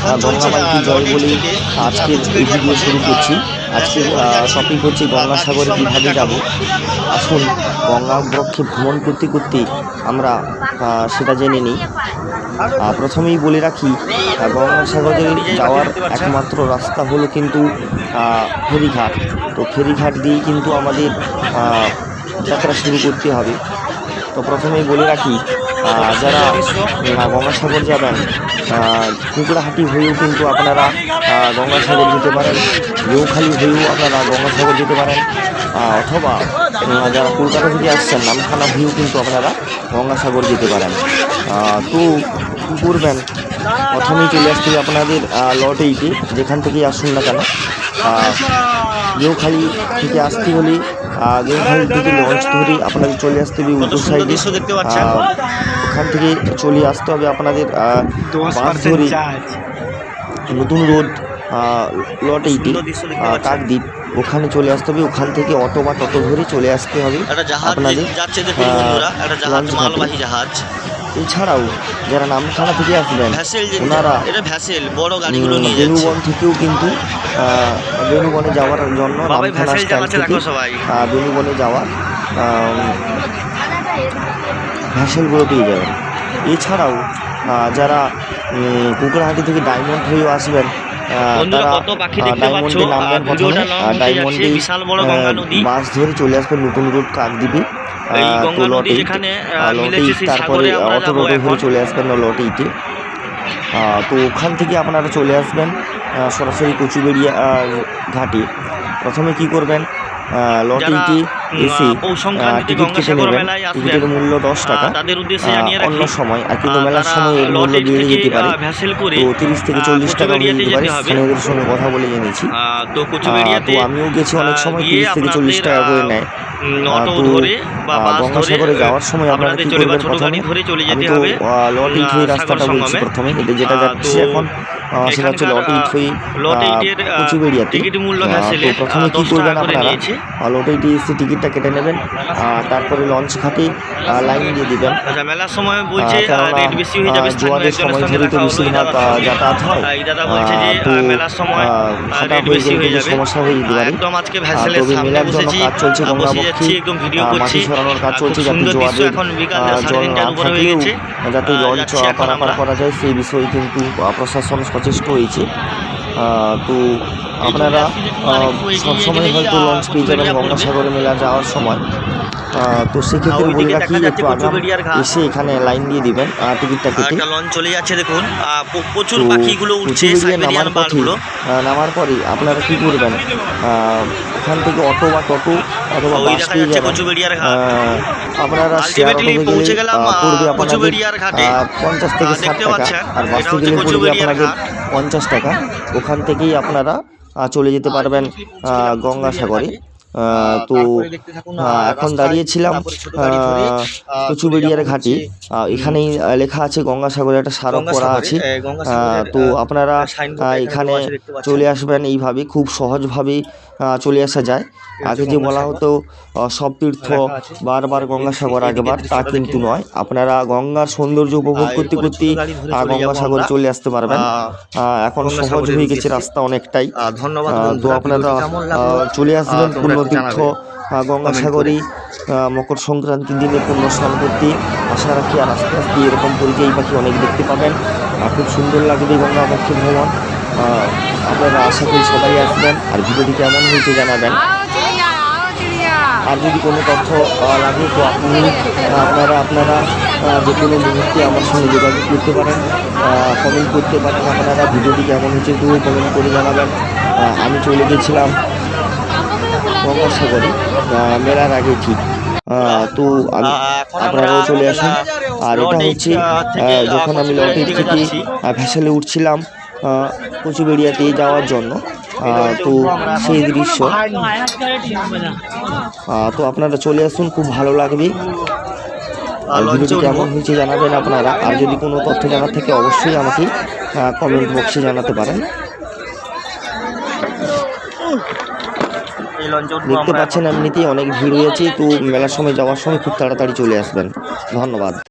আহ, গঙ্গামাইকে জয় বলেই আজকের এই ভিডিও শুরু করছি। আজকের টপিক হচ্ছে গঙ্গাসাগরে কীভাবে যাব? আসুন গঙ্গা বক্ষে ভ্রমণ করতে করতে আমরা সেটা জেনে নিই। প্রথমেই বলে রাখি গঙ্গাসাগরে যাওয়ার একমাত্র রাস্তা হলো কিন্তু ফেরিঘাট। তো ফেরিঘাট দিয়েই কিন্তু আমাদের যাত্রা শুরু করতে হবে। তো প্রথমেই বলে রাখি যারা গঙ্গাসাগর যাবেন কুকুড়াহাটি হয়েও কিন্তু আপনারা গঙ্গাসাগর যেতে পারেন দেউখালি হয়েও আপনারা গঙ্গাসাগর যেতে পারেন অথবা যারা কলকাতা থেকে আসছেন, নামখানা হয়েও কিন্তু আপনারা গঙ্গাসাগর যেতে পারেন। তো কী করবেন প্রথমেই চলে আসতে হবে আপনাদের লট এইটে যেখান থেকেই আসুন না কেন। গেউখালি থেকে আসতে হলে গেউখালি থেকে লঞ্চ ধরে আপনাদের চলে আসতে হবে উত্তর সাইডে। ওখান থেকে চলে আসতে হবে আপনাদের বাস ধরে নতুন রোড লট এইটে কাকদ্বীপ। ওখানে চলে আসতে হবে ওখান থেকে অটো বা টোটো ধরে চলে আসতে হবে আপনাদের। জাহাজ। এছাড়াও যারা নামখানা থেকে আসবেন ভ্যাসেল ওনারা এটা ভ্যাসেল বড় গাড়িগুলো নিয়ে বেনুবন থেকেও কিন্তু বেনুবনে যাওয়ার জন্য নামখানা স্ট্যান্ড থেকে বেনুবনে যাওয়ার ভ্যাসেলগুলো পেয়ে যাবেন। এছাড়াও যারা কুকুরহাটি থেকে ডায়মন্ড হয়েও আসবেন ডায়মন্ডে নামবেন প্রথমে। ডায়মন্ডে। বাস ধরে চলে আসবেন নতুন রুট কাকদ্বীপে। তো যেখানে, আহ, লটেই তারপরে অটো রোডে ঘুরে চলে আসবেন লটেইতে আহ, তো ওখান থেকে আপনারা চলে আসবেন সরাসরি কচুবেড়িয়া ঘাটে। প্রথমে কি করবেন লটিটি উম, এসে টিকিট কেটে নেবেন। টিকিটের মূল্য দশ টাকা। তাদের উদ্দেশ্যে জানিয়ে রাখি, অন্য সময় আর কিন্তু মেলার সময় এর মূল্য বেড়ে যেতে পারে। তো তিরিশ থেকে চল্লিশ টাকা কচুবেড়িয়াতে যেতে পারে। স্থানীয়দের সঙ্গে কথা বলে জেনেছি। তো আমিও গেছি অনেক সময় তিরিশ থেকে চল্লিশ টাকা করে নেয়। অটো ধরে বা বাস ধরে যাওয়ার সময় আপনারা কি করবেন ছোট গাড়ি প্রথমে ধরে চলে আমি যেতে তো হবে লটিট আহ, রাস্তাটা বলছি প্রথমে যেটা যাচ্ছি এখন সেটা হচ্ছে লট আহ, কচুবেড়িয়াতে টিকিট মূল্য আহ, তো প্রথমে কি 10 করবেন আপনারা? এসে টিকিটটা কেটে নেবেন তারপরে লঞ্চ ঘাটে লাইন দিয়ে দিবেন। আচ্ছা মেলার সময় বলছে রেট বেশি হয়ে যাবে জোয়ারের সময় সঙ্গে। যাতায়াত হয়। তো, সেটা হয়ে গেলে কিন্তু সমস্যা হয়ে যেতে পারে। তবে মেলার জন্য কাজ চলছে গঙ্গাবক্ষে মাটি সরানোর কাজ চলছে যাতে জোয়ারের জল না থাকলেও যাতে লঞ্চ পারাপার করা যায় সেই বিষয়ে কিন্তু প্রশাসন সচেষ্ট হয়েছে। তো আপনারা সবসময় হয়তো লঞ্চ পেয়ে যাবেন গঙ্গাসাগরে মেলা যাওয়ার সময় তো সেক্ষেত্রে বলে রাখি একটু আগাম এসে এখানে লাইন দিয়ে দিবেন টিকিটটা কেটে। লঞ্চ চলে যাচ্ছে দেখুন। প্রচুর পাখিগুলো উঠছে নামার পথে নামার পরে আপনারা কি করবেন? ওখান থেকে অটো বা টোটো অথবা বাস পেয়ে যাবেন। আপনারা শেয়ার অটোতে পৌঁছে গেলে গেলাম, পড়বে আপনাদের পঞ্চাশ থেকে ষাট টাকা আর বাসে গেলে পড়বে আপনাদের পঞ্চাশ টাকা। ওখান থেকেই আপনারা চলে যেতে পারবেন গঙ্গাসাগরে। তো এখন দাঁড়িয়েছিলাম কচুবেড়িয়ার ঘাটে। এখানেই লেখা আছে গঙ্গাসাগরে একটা স্মারক করা আছে। তো আপনারা এখানে চলে আসবেন এইভাবে খুব সহজভাবে চলে আসা যায়। আগে যে বলা হতো সব তীর্থ বারবার গঙ্গাসাগর আগেবার তা কিন্তু নয়। আপনারা গঙ্গার সৌন্দর্য উপভোগ করতে করতে গঙ্গাসাগরে চলে আসতে পারবেন। এখন সহজ হয়ে গেছে রাস্তা অনেকটাই। ধন্যবাদ তো আপনারা চলে আসবেন সাগর তীর্থ গঙ্গাসাগরী মকর সংক্রান্তির দিনে পূর্ণ স্নান করতে আশা রাখি আর আস্তে আস্তে এরকম পরিযায়ী পাখি অনেক দেখতে পাবেন। আর খুব সুন্দর লাগবে গঙ্গা পক্ষে ভ্রমণ। আপনারা আশা করি সবাই আসবেন আর ভিডিওটি কেমন হয়েছে জানাবেন। আর যদি কোনো তথ্য লাগে তো আপনি আপনারা আপনারা যে কোনো মুহূর্তে আমার সঙ্গে যোগাযোগ করতে পারেন। কমেন্ট করতে পারেন আপনারা ভিডিওটি কেমন হয়েছে একটু কমেন্ট করে জানাবেন। আমি চলে গেছিলাম গঙ্গাসাগরে আহ, মেলার আগে ঠিক তো আপনারাও চলে আসুন। আর এটা হচ্ছে যখন আমি লটের থেকে ভ্যাসেলে উঠছিলাম কচুবেড়িয়াতে যাওয়ার জন্য তো সেই দৃশ্য। তো আপনারা চলে আসুন খুব ভালো লাগবে। আর ভিডিওটি কেমন হয়েছে জানাবেন আপনারা। আর যদি কোনো তথ্য জানার থেকে অবশ্যই আমাকে কমেন্ট বক্সে জানাতে পারেন। দেখতে পাচ্ছেন এমনিতেই অনেক ভিড় হয়েছে তো মেলার সময় যাওয়ার সময় খুব তাড়াতাড়ি চলে আসবেন। ধন্যবাদ।